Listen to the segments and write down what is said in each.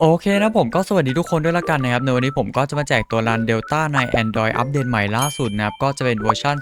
โอเคนะผมก็สวัสดีทุกคนด้วยละกันนะครับ ในวันนี้ผมก็จะมาแจกตัวรันเดลต้าใน Android อัปเดตใหม่ล่าสุดนะครับ ก็จะเป็นเวอร์ชัน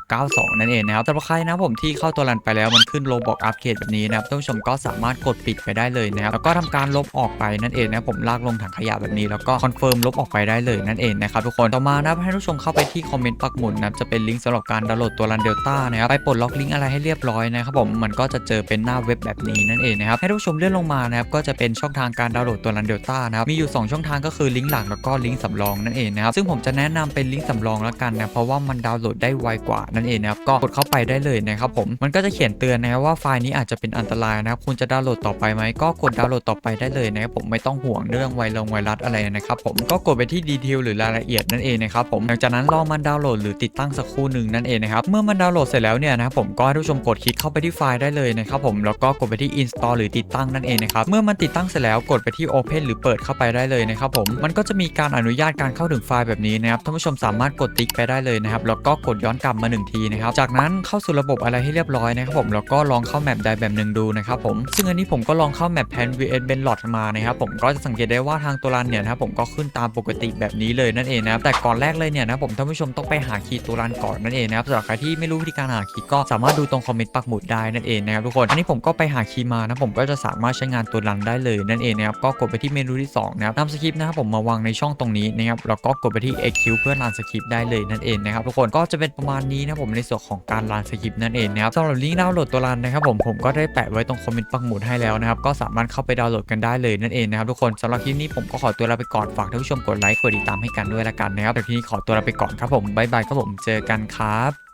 2.692 นั่นเองนะครับแต่ว่าใครนะผมที่เข้าตัวรันไปแล้วมันขึ้นโลบอกอัปเกรดแบบนี้นะครับท่านผู้ชมก็สามารถกดปิดไปได้เลยนะครับ แล้วก็ทำการลบออกไปนั่นเองนะผมลากลงถังขยะแบบนี้แล้วก็คอนเฟิร์มลบออกไปได้เลยนั่นเองนะครับทุกคนต่อมานะให้ทุกชมเข้าไปที่คอมเมนต์ปักหมุดนะจะเป็นลิงก์สำหรับการดาวน์โหลดตัวรันเดลต้านะครับไปปลดล็อกลิงก์อะไรให้เรียบร้อยนะครับผมมันก็จะเจอเป็นหน้าเว็บแบบนี้นั่นเองนะครับให้ทุกชมเลื่อนลงมานะครับก็จะเป็นช่องทางการดาวน์โหลดตัวรันเดลต้านะครับมีอยู่ 2 ช่องทางก็คือลิงก์หลักแล้วก็ลิงก์สำรองนั่นเองนะครับซึ่งผมจะแนะนำเป็นลิงก์สำรองแล้วกันนะเพราะว่ามันดาวน์โหลดได้ไวกว่านั่นเองนะครับก็กดเข้าไปได้เลยนะครับผมมันก็จะเขียนเตือนนะว่าไฟล์นี้อาจจะเป็นอันตรายนะครับคุณจะดาวน์โหลดต่อไปไหมก็กดดาวน์โหลดต่อไปได้เลยนะครับผมไม่ต้องห่วงเรื่องไวรัสไวรัสอะไรนะครับผมก็กดไปที่ดีเทลหรือรายละเอียดนั่นเองนะครับผมหลังจากนั้นรอมันดาวน์โหลดหรือติดตั้งสักครู่หนึ่งนั่นเองนะครับเมื่อมันดาวน์โหลดเสร็จแล้วเนี่ยนะครับผมก็ให้ทุกชมกดคลิกเข้าไปที่ไฟล์ได้เลยนะครับผมแล้วก็กดไปที่ install หรือติดตั้งนั่นเองนะครับเมื่อมันติดตั้งเสร็จแล้วกดไปที่ open หรือเปิดเข้าไปได้เลยนะครับผมมันก็จะมีการอนุญาตการเข้าถึงไฟล์แบบนี้นะครับท่านผู้ชมสามารถกดติ๊กไปได้เลยนะครับแล้วก็กดย้อนกลับมาหนึ่งทีนะครับจากนั้นเข้าสู่ระบบอะไรให้เรียบร้อยนะครับผมแล้วก็ลองเข้าแมปใดแบบหนึ่งดูนะครับผมซึ่งอันนี้ผมก็ลองเข้าแมปแพน vs b e n l o t มานะครับผมก็จะสังเกตได้ว่าทางตัวรันเนี่ยนะครับผมก็ขึ้นตามปกติแบบนี้เลยนั่นเองนะครับแต่ก่อนแรกเลยเนี่ยนะครับผมท่านผู้ชมต้องไปหาคีย์ตัวรันก่อนนั่นเองนะครับสำหรับใครที่ไม่รู้วิธีการหาคีย์ก็สามารถดูตรงคอมเมนต์ปักหมุดได้นั่นเองนะครับทุกคนอันนี้ผมก็ไปหาคีย์มานะผมก็จะสามารถใช้งานตัวรันได้เลยนั่นเองนะครับก็กดไปที่เมนูที่สองนะครับนำสคริปต์นะครับผมมาวางในช่องตรงนี้นะครับแล้วก็กดไปที่ EQ เพื่อรันสคริปต์ได้เลยนั่นเองนะครับทุกคนก็จะเป็นประมาณนี้นะผมในส่วนของการรันสคริปต์นั่นเองนะครับสำหรับลิงก์ดาวน์โหลดตัวรันนะครับผมผมก็ได้แปะไว้ตรงคอมเมนต์ปักหมุดให้แล้วนะครับก็สามารถเข้าไปดาวน์โหลดกันได้เลยนั่นเองนะครับทุกคนสำหรับคลิปนี้ผมก็ขอตัวลาไปก่อนฝากท่านผู้ชมกดไลค์กดติดตามให้กันด้วยละกันนะครับเดี๋ยวทีนี้ขอตัวลาไปก่อนครับผมบ๊ายบายครับผมเจอกันครับ